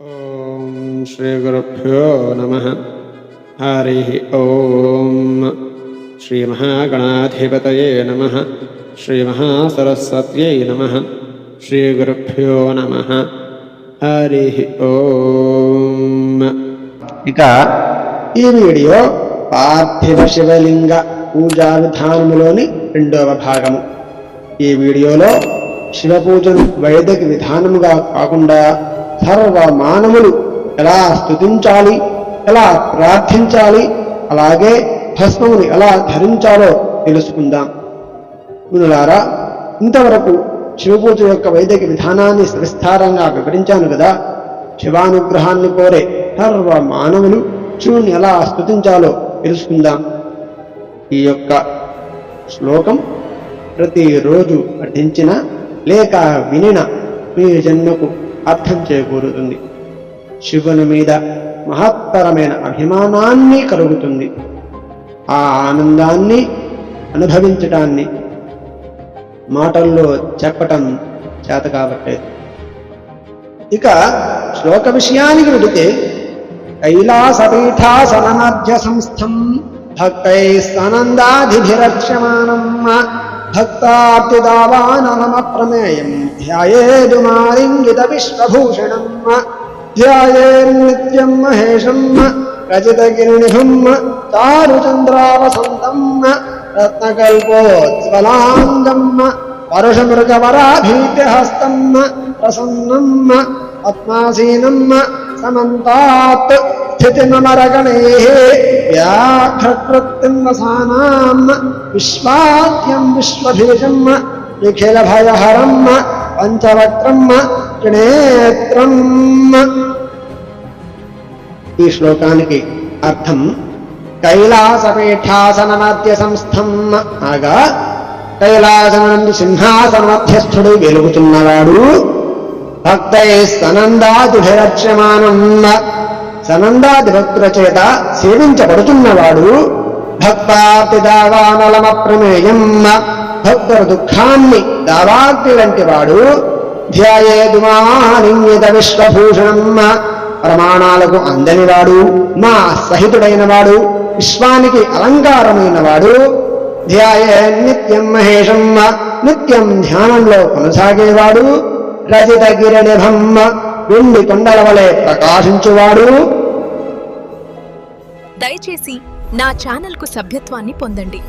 ఓం శ్రీ గురుభ్యో నమ. హరి ఓం. శ్రీ మహాగణాధిపతయే నమ. శ్రీ మహాసరస్వత్యై నమ. శ్రీ గురుభ్యో నమ. హరి ఓం. ఇక ఈ వీడియో పార్థివ శివలింగ పూజా విధానములోని రెండవ భాగము. ఈ వీడియోలో శివపూజను వైదిక విధానముగా కాకుండా సర్వ మానవులు ఎలా స్తుతించాలి ఎలా ప్రార్థించాలి అలాగే భస్మముని ఎలా ధరించాలో తెలుసుకుందాం. మునులారా ఇంతవరకు శివపూజ యొక్క వైదిక విధానాన్ని విస్తారంగా వివరించాను కదా. శివానుగ్రహాన్ని కోరే సర్వ మానవులు శివుని ఎలా స్థుతించాలో తెలుసుకుందాం. ఈ యొక్క శ్లోకం ప్రతిరోజు పఠించిన లేక వినిన మీ జన్మకు అర్థం చేకూరుతుంది. శివుని మీద మహత్తరమైన అభిమానాన్ని కలుగుతుంది. ఆ ఆనందాన్ని అనుభవించటాన్ని మాటల్లో చెప్పటం చేత కాబట్టేది ఇక శ్లోక విషయానికి వెళితే కైలాసపీఠాసనమధ్య సంస్థం భక్తై సనందాధిభిరక్ష్యమానం ഭക്താബ്ദിതാവാനമപ്രമേയം ധ്യായേതുമാലിംഗിത വിശ്വഭൂഷണം ധ്യായേർനിത്യം മഹേഷം രചിതകിരണിഭം ചാരുചന്ദ്രാവസന്തം രത്നകൽപോജ്വലാംഗം പരുഷമൃഗവരാഭീത്യഹസ്തം പ്രസന്നം പത്മാസീനം സമന്താത് పద్మాసీనం సమంతాత్ స్థితిమరగణైः వ్యాఘ్రకృత్తిం వసానాం విశ్వాద్యం విశ్వభీషం నిఖిలభయహరం పంచవక్త్రం ఈ శ్లోకానికి అర్థం కైలాసపీఠాసనమధ్య సంస్థం అనగా కైలాసనందు సింహాసనమధ్యస్థుడు వెలుగుతున్నవాడు భక్తై సనందాదిభిరక్ష్యమానం సనందాది భక్తుల చేత సేవించబడుతున్నవాడు భక్తాపిదావానలమ ప్రమేయం భక్తుల దుఃఖాన్ని దావాగ్ని వంటి వాడు ధ్యాయేదుమాలింగిత విశ్వభూషణం. ప్రమాణాలకు అందనివాడు మా సహితుడైన వాడు విశ్వానికి అలంకారమైన వాడు. ధ్యాయే నిత్యం మహేషం నిత్యం ధ్యానంలో కొనసాగేవాడు. రజిత గిరినిభమ్మ వెండి కొండల వలె ప్రకాశించువాడు. దయచేసి నా ఛానల్కు సభ్యత్వాన్ని పొందండి.